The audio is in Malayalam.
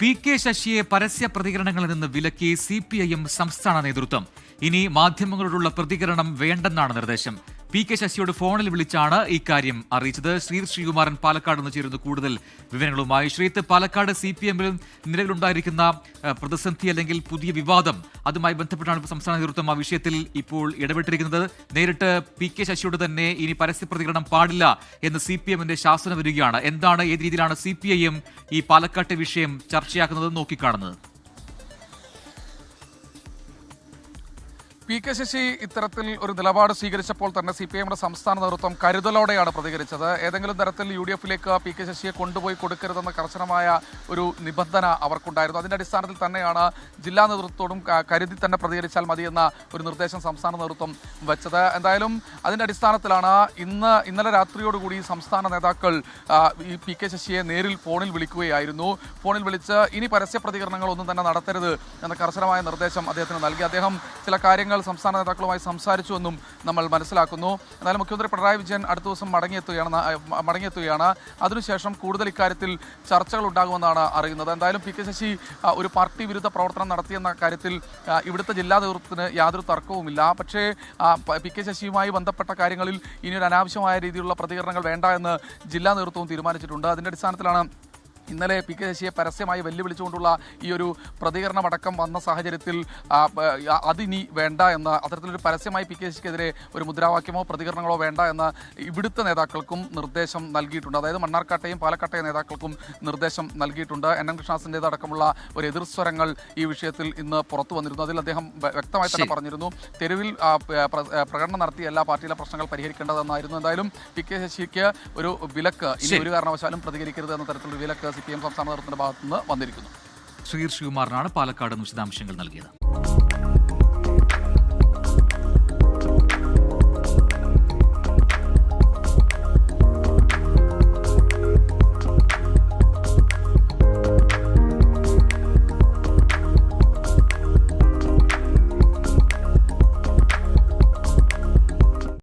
പി കെ ശശിയെ പരസ്യ പ്രതികരണങ്ങളിൽ നിന്ന് വിലക്കി സി പി ഐ എം സംസ്ഥാന നേതൃത്വം. ഇനി മാധ്യമങ്ങളോടുള്ള പ്രതികരണം വേണ്ടെന്നാണ് നിർദ്ദേശം. പി കെ ശശിയോട് ഫോണിൽ വിളിച്ചാണ് ഇക്കാര്യം അറിയിച്ചത്. ശ്രീ ശ്രീകുമാരൻ പാലക്കാട് നിന്ന് ചേരുന്നു കൂടുതൽ വിവരങ്ങളുമായി. ശ്രീത്ത് പാലക്കാട് സി പി എമ്മിലും നിലവിലുണ്ടായിരിക്കുന്ന പ്രതിസന്ധി അല്ലെങ്കിൽ പുതിയ വിവാദം അതുമായി ബന്ധപ്പെട്ടാണ് സംസ്ഥാന നേതൃത്വം ആ വിഷയത്തിൽ ഇപ്പോൾ ഇടപെട്ടിരിക്കുന്നത്. നേരിട്ട് പി കെ ശശിയോട് തന്നെ ഇനി പരസ്യ പ്രതികരണം പാടില്ല എന്ന് സി പി എമ്മിന്റെ ശാസനം വരികയാണ്. എന്താണ് ഏത് രീതിയിലാണ് സി പി ഐ എം ഈ പാലക്കാട്ടെ വിഷയം ചർച്ചയാക്കുന്നത് നോക്കിക്കാണുന്നത്? പി കെ ശശി ഇത്തരത്തിൽ ഒരു നിലപാട് സ്വീകരിച്ചപ്പോൾ തന്നെ സി പി എമ്മിന്റെ സംസ്ഥാന നേതൃത്വം കരുതലോടെയാണ് പ്രതികരിച്ചത്. ഏതെങ്കിലും തരത്തിൽ യു ഡി എഫിലേക്ക് പി കെ ശശിയെ കൊണ്ടുപോയി കൊടുക്കരുതെന്ന കർശനമായ ഒരു നിബന്ധന അവർക്കുണ്ടായിരുന്നു. അതിന്റെ അടിസ്ഥാനത്തിൽ തന്നെയാണ് ജില്ലാ നേതൃത്വത്തോടും കരുതി തന്നെ പ്രതികരിച്ചാൽ മതിയെന്ന ഒരു നിർദ്ദേശം സംസ്ഥാന നേതൃത്വം വെച്ചത്. എന്തായാലും അതിന്റെ അടിസ്ഥാനത്തിലാണ് ഇന്ന് ഇന്നലെ രാത്രിയോടുകൂടി സംസ്ഥാന നേതാക്കൾ ഈ പി കെ ശശിയെ നേരിൽ ഫോണിൽ വിളിക്കുകയായിരുന്നു. ഫോണിൽ വിളിച്ച് ഇനി പരസ്യ പ്രതികരണങ്ങളൊന്നും തന്നെ നടത്തരുത് എന്ന കർശനമായ നിർദ്ദേശം അദ്ദേഹത്തിന് നൽകി. അദ്ദേഹം ചില കാര്യങ്ങൾ സംസ്ഥാന നേതാക്കളുമായി സംസാരിച്ചുവെന്നും നമ്മൾ മനസ്സിലാക്കുന്നു. എന്നാലും മുഖ്യമന്ത്രി പിണറായി വിജയൻ അടുത്ത ദിവസം മടങ്ങിയെത്തുകയാണ് മടങ്ങിയെത്തുകയാണ്. അതിനുശേഷം കൂടുതൽ ഇക്കാര്യത്തിൽ ചർച്ചകൾ ഉണ്ടാകുമെന്നാണ് അറിയുന്നത്. എന്തായാലും പി കെ ശശി ഒരു പാർട്ടി വിരുദ്ധ പ്രവർത്തനം നടത്തിയെന്ന കാര്യത്തിൽ ഇവിടുത്തെ ജില്ലാ നേതൃത്വത്തിന് യാതൊരു തർക്കവുമില്ല. പക്ഷേ പി കെ ശശിയുമായി ബന്ധപ്പെട്ട കാര്യങ്ങളിൽ ഇനിയൊരു അനാവശ്യമായ രീതിയിലുള്ള പ്രതികരണങ്ങൾ വേണ്ട എന്ന് ജില്ലാ നേതൃത്വവും തീരുമാനിച്ചിട്ടുണ്ട്. അതിന്റെ അടിസ്ഥാനത്തിലാണ് ഇന്നലെ പി കെ ശശിയെ പരസ്യമായി വെല്ലുവിളിച്ചുകൊണ്ടുള്ള ഈ ഒരു പ്രതികരണമടക്കം വന്ന സാഹചര്യത്തിൽ അതിനി വേണ്ട എന്ന അത്തരത്തിലൊരു പരസ്യമായി പി കെ ശശിക്കെതിരെ ഒരു മുദ്രാവാക്യമോ പ്രതികരണങ്ങളോ വേണ്ട എന്ന ഇവിടുത്തെ നേതാക്കൾക്കും നിർദ്ദേശം നൽകിയിട്ടുണ്ട്. അതായത് മണ്ണാർക്കാട്ടെയും പാലക്കാട്ടെയും നേതാക്കൾക്കും നിർദ്ദേശം നൽകിയിട്ടുണ്ട്. എൻ. എൻ. കൃഷ്ണാസിന്റേത് അടക്കമുള്ള ഒരു എതിർസ്വരങ്ങൾ ഈ വിഷയത്തിൽ ഇന്ന് പുറത്തു വന്നിരുന്നു. അതിൽ അദ്ദേഹം വ്യക്തമായി തന്നെ പറഞ്ഞിരുന്നു. തെരുവിൽ പ്രകടനം നടത്തിയ എല്ലാ പാർട്ടിയിലെ പ്രശ്നങ്ങൾ പരിഹരിക്കേണ്ടതെന്നായിരുന്നു. എന്തായാലും പി കെ ശശിക്ക് ഒരു വിലക്ക് ഇനി ഒരു കാരണവശാലും പ്രതികരിക്കരുത് എന്ന തരത്തിലൊരു വിലക്ക് സി പി എം സംസ്ഥാന നേതൃത്വത്തിന്റെ ഭാഗത്തുനിന്ന് വന്നിരിക്കുന്നു. ശ്രീർ ശിവകുമാറിനാണ് പാലക്കാട് വിശദാംശങ്ങൾ നൽകിയത്.